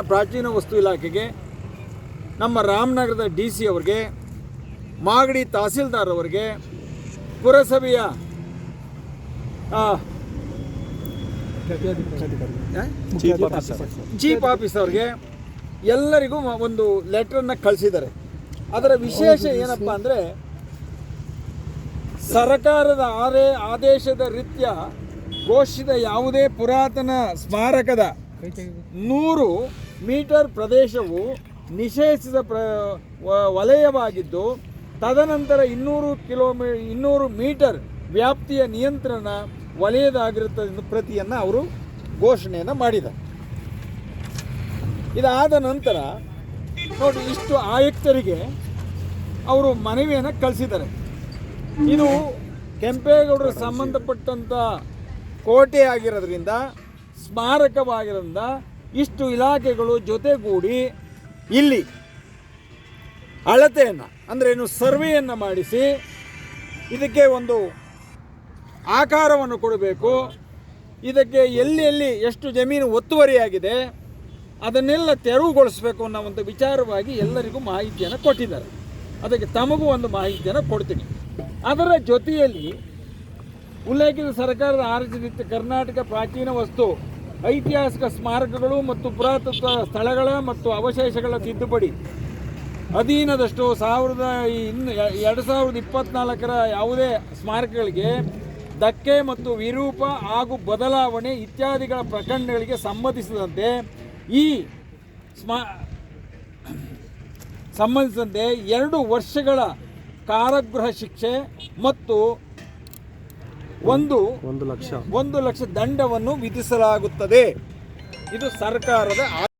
ಪ್ರಾಚೀನ ವಸ್ತು ಇಲಾಖೆಗೆ, ನಮ್ಮ ರಾಮನಗರದ ಡಿ ಸಿ ಅವರಿಗೆ, ಮಾಗಡಿ ತಹಸೀಲ್ದಾರ್ ಅವರಿಗೆ, ಪುರಸಭೆಯ ಚೀಫ್ ಆಫೀಸ್ ಅವ್ರಿಗೆ ಎಲ್ಲರಿಗೂ ಒಂದು ಲೆಟ್ರನ್ನ ಕಳಿಸಿದ್ದಾರೆ. ಅದರ ವಿಶೇಷ ಏನಪ್ಪ ಅಂದರೆ, ಸರಕಾರದ ಆದೇ ಆದೇಶದ ರೀತಿಯ ಘೋಷಿತ ಯಾವುದೇ ಪುರಾತನ ಸ್ಮಾರಕದ ನೂರು ಮೀಟರ್ ಪ್ರದೇಶವು ನಿಷೇಧಿಸಿದ ಪ್ರ ವಲಯವಾಗಿದ್ದು, ತದನಂತರ ಇನ್ನೂರು ಕಿಲೋಮೀ, ಇನ್ನೂರು ಮೀಟರ್ ವ್ಯಾಪ್ತಿಯ ನಿಯಂತ್ರಣ ವಲಯದಾಗಿರುತ್ತದೆ ಎಂದು ಪ್ರತಿಯನ್ನು ಅವರು ಘೋಷಣೆಯನ್ನು ಮಾಡಿದ ಇದಾದ ನಂತರ ನೋಡಿ, ಇಷ್ಟು ಆಯುಕ್ತರಿಗೆ ಅವರು ಮನವಿಯನ್ನು ಕಳಿಸಿದ್ದಾರೆ. ಇದು ಕೆಂಪೇಗೌಡರ ಸಂಬಂಧಪಟ್ಟಂಥ ಕೋಟೆ ಆಗಿರೋದ್ರಿಂದ ಸ್ಮಾರಕವಾಗಿರೋದ್ರಿಂದ ಇಷ್ಟು ಇಲಾಖೆಗಳು ಜೊತೆಗೂಡಿ ಇಲ್ಲಿ ಅಳತೆಯನ್ನು, ಅಂದರೆ ಏನು ಸರ್ವೆಯನ್ನು ಮಾಡಿಸಿ ಇದಕ್ಕೆ ಒಂದು ಆಕಾರವನ್ನು ಕೊಡಬೇಕು. ಇದಕ್ಕೆ ಎಲ್ಲಿ ಎಲ್ಲಿ ಎಷ್ಟು ಜಮೀನು ಒತ್ತುವರಿಯಾಗಿದೆ, ಅದನ್ನೆಲ್ಲ ತೆರವುಗೊಳಿಸಬೇಕು ಅನ್ನೋ ಒಂದು ವಿಚಾರವಾಗಿ ಎಲ್ಲರಿಗೂ ಮಾಹಿತಿಯನ್ನು ಕೊಟ್ಟಿದ್ದಾರೆ. ಅದಕ್ಕೆ ತಮಗೂ ಒಂದು ಮಾಹಿತಿಯನ್ನು ಕೊಡ್ತೀನಿ. ಅದರ ಜೊತೆಯಲ್ಲಿ ಉಲ್ಲೇಖಿತ ಸರ್ಕಾರದ ಆರ್ಜಿತ ಕರ್ನಾಟಕ ಪ್ರಾಚೀನ ವಸ್ತು ಐತಿಹಾಸಿಕ ಸ್ಮಾರಕಗಳು ಮತ್ತು ಪುರಾತತ್ವ ಸ್ಥಳಗಳ ಮತ್ತು ಅವಶೇಷಗಳ ತಿದ್ದುಪಡಿ. ಅಧೀನದಷ್ಟು ಸಾವಿರದ ಇನ್ನು ಎರಡು ಸಾವಿರದ ಇಪ್ಪತ್ನಾಲ್ಕರ ಯಾವುದೇ ಸ್ಮಾರಕಗಳಿಗೆ ಧಕ್ಕೆ ಮತ್ತು ವಿರೂಪ ಹಾಗೂ ಬದಲಾವಣೆ ಇತ್ಯಾದಿಗಳ ಪ್ರಕರಣಗಳಿಗೆ ಸಂಬಂಧಿಸಿದಂತೆ ಈ ಸ್ಮಾ ಸಂಬಂಧಿಸಿದಂತೆ ಎರಡು ವರ್ಷಗಳ ಕಾರಾಗೃಹ ಶಿಕ್ಷೆ ಮತ್ತು ಒಂದು ಒಂದು ಲಕ್ಷ. ಒಂದು ಲಕ್ಷ ದಂಡವನ್ನು ವಿಧಿಸಲಾಗುತ್ತದೆ. ಇದು ಸರ್ಕಾರದ